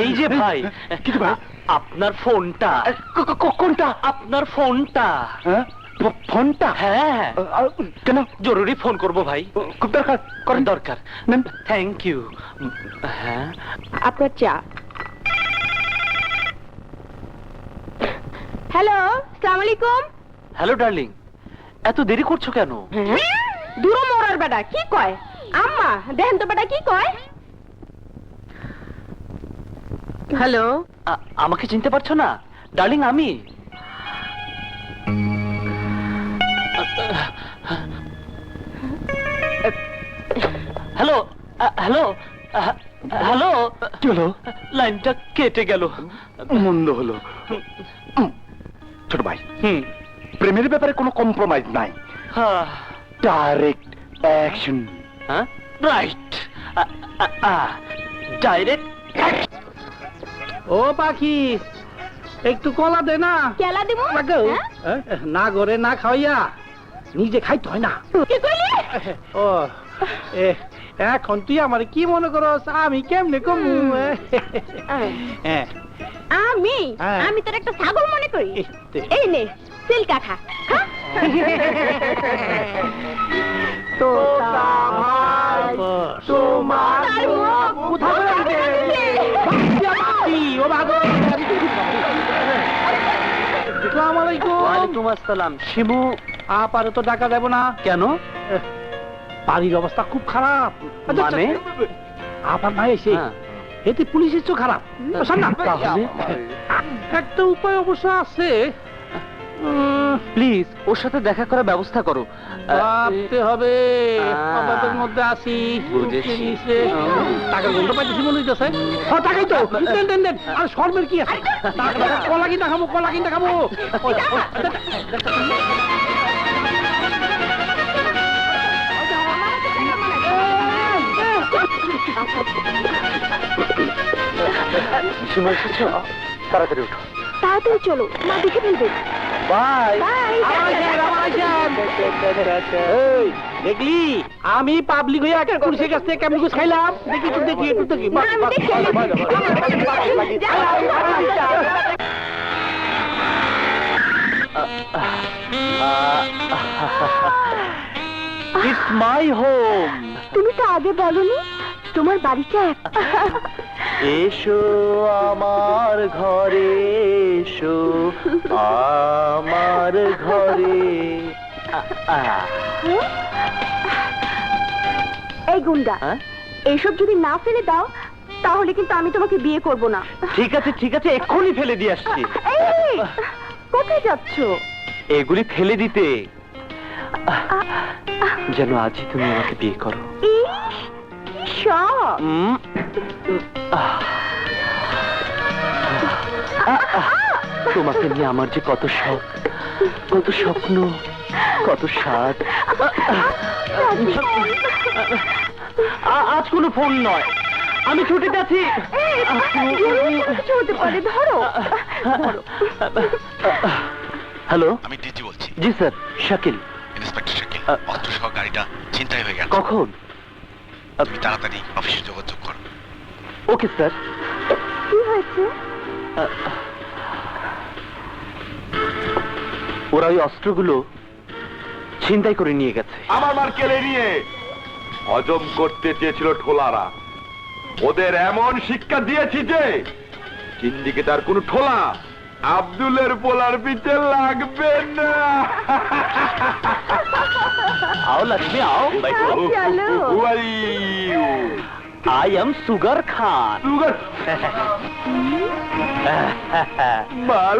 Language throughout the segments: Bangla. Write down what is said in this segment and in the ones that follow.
এই যে ভাই কিছু ভাই। আপনার ফোনটা। কোনটা? আপনার ফোনটা। হ্যাঁ? ফোনটা? হ্যাঁ। কেন? জরুরি ফোন করব ভাই। খুব দরকার করেন। দরকার। থ্যাংক ইউ হ্যাঁ। আপনার চা। হ্যালো সালাম আলাইকুম হ্যালো ডার্লিং। এত দেরি করছ কেন? দূর মোড়ার বেটা কি কয়? আম্মা দেখেন তো বেটা কি কয়? হ্যালো। আমাকে চিনতে পারছ না? ডার্লিং আমি। Hello hello hello. কি হলো? লাইনটা কেটে গেল। মন্দ হলো। ছোট ভাই হুম। প্রেমের ব্যাপারে কোনো কম্প্রোমাইজ নাই। হ্যাঁ? ডাইরেক্ট অ্যাকশন হ্যাঁ রাইট ডাইরেক্ট ও পাখি একটু কলা দে না। কেলা দিব। হ্যাঁ? না করে না খাওয়াইয়া নিজে খাইতে হয় না। কি কইলি ও এ এখন তুই আমার কি মনে করস? আমি কেমনে কমু আমি? হ্যাঁ। আমি তোর একটা ছাগল মনে করি। এই নে সিল কাঠা খা। তোমার ওয়ালাইকুম আসসালাম। শিবু আপারে তো ডাকা যাব না। কেন? বাড়ির অবস্থা খুব খারাপ। মানে? আপার ভাই এসে হ্যাঁ। এতে পুলিশের চো খারাপ? একটা উপায় অবশ্য আছে। প্লিজ ওর সাথে দেখা করার ব্যবস্থা করো। ভাবতে হবে। অভাবের মধ্যে আসি বুঝেছি। নিচে। টাকা গন্ধ পাইতেছি মনে হইতেছে। হ্যাঁ টাকাই তো। দেন দেন দেন। আর শর্মের কি আছে? টাকা, কলা কিনা খাব কলা কিনা খাব ওই, ওই, শিমু এসেছ তাড়াতাড়ি উঠো তাড়াতাড়ি চলো মা দেখে ফেলবে। বাই। এই, দেখলি আমি পাবলিক হয়ে একটা কাছ থেকে কেমন ঘুষ খাইলাম দেখি একটু দেখি একটু দেখি ইটস মাই হোম তুমি তো আগে বলনি তোমার বাড়িটা এসো আমার ঘরে এসো। আমার ঘরে। এই গুন্ডা হ্যাঁ? এইসব যদি না ফেলে দাও তাহলে কিন্তু আমি তোমাকে বিয়ে করব না। ঠিক আছে ঠিক আছে এক্ষুনি ফেলে দিয়ে আসছি। কোথায় যাচ্ছ? এগুলি ফেলে দিতে। যেন আজই তুমি আমাকে বিয়ে করো। শখ। তোমাকে নিয়ে আমার যে কত শখ কত স্বপ্ন কত স্বাদ। আজ কোনো ফোন নয়। আমি ছুটিতে আছি। হ্যালো? আমি ডিজি বলছি। জি স্যার শাকিল। ইন্সপেক্টর শাকিল অস্ত্র সহ গাড়িটা চিন্তাই হয়ে গেছে। কখন? তুমি তাড়াতাড়ি অফিসে যোগাযোগ করো। Okay sir. কি হয়েছে? ওরা ওই অস্ত্রগুলো ছিনতাই করে নিয়ে গেছে আমার মার কেড়ে নিয়ে হজম করতে চেয়েছিল ঠোলারা ওদের এমন শিক্ষা দিয়েছি যে চিন্দিকে তার কোন ঠোলা আব্দুলের পোলার পিছে লাগবে না आओ लक्ष्मी आओ बैठो চলো। Who are you? I am Sugar Khan Sugar? মাল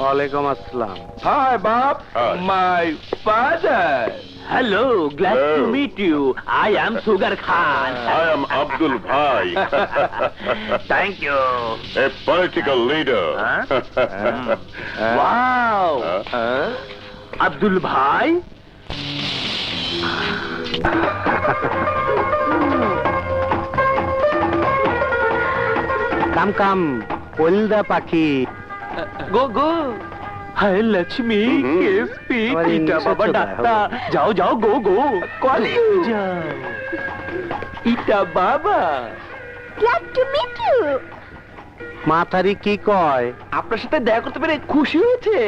ওয়ালাইকুম আসসালাম। হাই বাপ। My father hello glad to meet you I am sugar Khan I am Abdul Bhai, thank you a political leader. Wow Abdul Bhai come come Halda পাখি গো গো। হায় লক্ষ্মী। কেসপি বাবা যাও যাও গো গো যাও। ইটা বাবা। গ্ল্যাড টু মিট ইউ মাথারি কি কয়? আপনার সাথে দেখা করতে পেরে খুশি হয়েছে।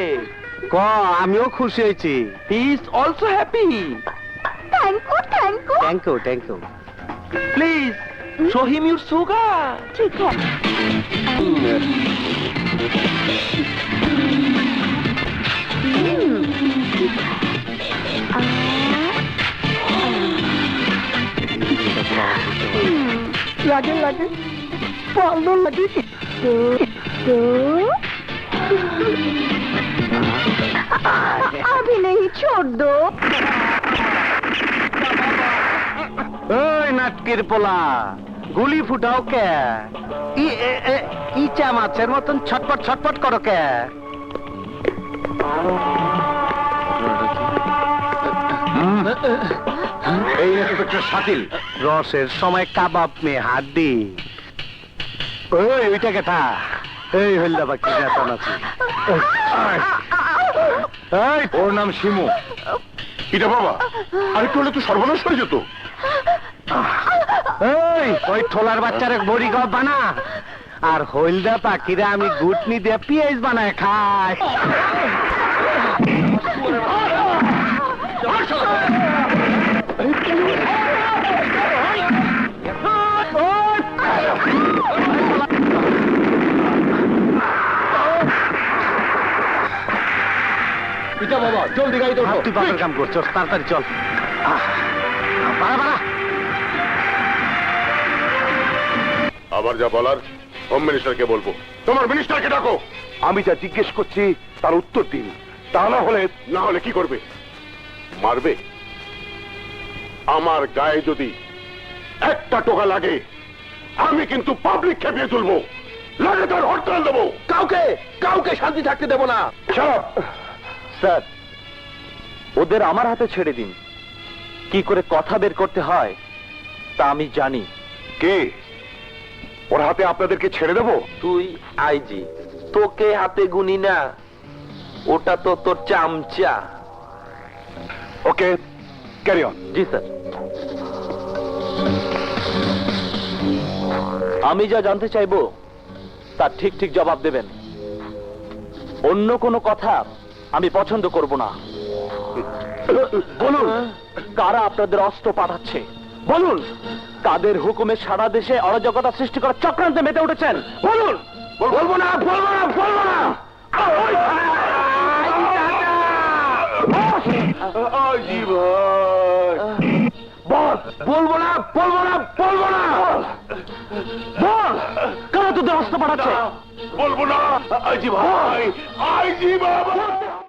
ক আমিও খুশি হয়েছি। He is also happy thank you thank you thank you thank you please show him your sugar ঠিক আছে লাগে লাগে ভালো লাগে তো তো अभी नहीं छोड़ दो ওই নাটকির পোলা গুলি ফুটাও কে? ইচা মাছের মতন ছটপট ছটপট করো কে? রসের সময় কাবাব মে হাড্ডি। ওই, ওইটা কেটা এই হইলা বাকি নেতা ওর নাম শিমু। এটা বাবা, আরেকটু হলে তো সর্বনাশ হয়ে যেত। এই ওই ঠোলার বাচ্চারে বড়ি গপ বানা। আর হইলদা পাখিরা আমি গুটনি দিয়ে পিঁয়াজ বানায় খাই। বাবা জলদি তুই বাপের কাম করছস তাড়াতাড়ি চল। বাড়া বাড়া। আবার যা বলার হোম মিনিস্টারকে বলব। তোমার মিনিস্টারকে ডাকো। আমি যা জিজ্ঞেস করছি তার উত্তর দিন। তা না হলে না হলে কি করবে? মারবে? আমার গায়ে যদি একটা টোকা লাগে আমি কিন্তু পাবলিক খেপিয়ে তুলবো। লাগে তার হরতাল দেবো। কাউকে কাউকে শান্তি থাকতে দেব না। স্যার ওদের আমার হাতে ছেড়ে দিন। কি করে কথা বের করতে হয় তা আমি জানি। কে? ওর হাতে আপনাদেরকে ছেড়ে দেবো? তুই আইজি। তোকে হাতে গুনি না। ওটা তো তোর চামচা। ওকে ক্যারি অন জি স্যার। আমি যা জানতে চাইব তার ঠিক ঠিক জবাব দেবেন। অন্য কোনো কথা আমি পছন্দ করব না। বলুন। কারা আপনাদের অস্ত্র পাঠাচ্ছে? বলুন কাদের হুকুমে সারা দেশে অরাজকতা সৃষ্টি করার চক্রান্তে মেতে উঠেছেন। বলুন। বলব না বলব না বলব না। বলব না বলব না বলব না। বল। কারা তোদের অস্ত্র পাঠাচ্ছে বলব না আজি ভাই আইজি বাবা।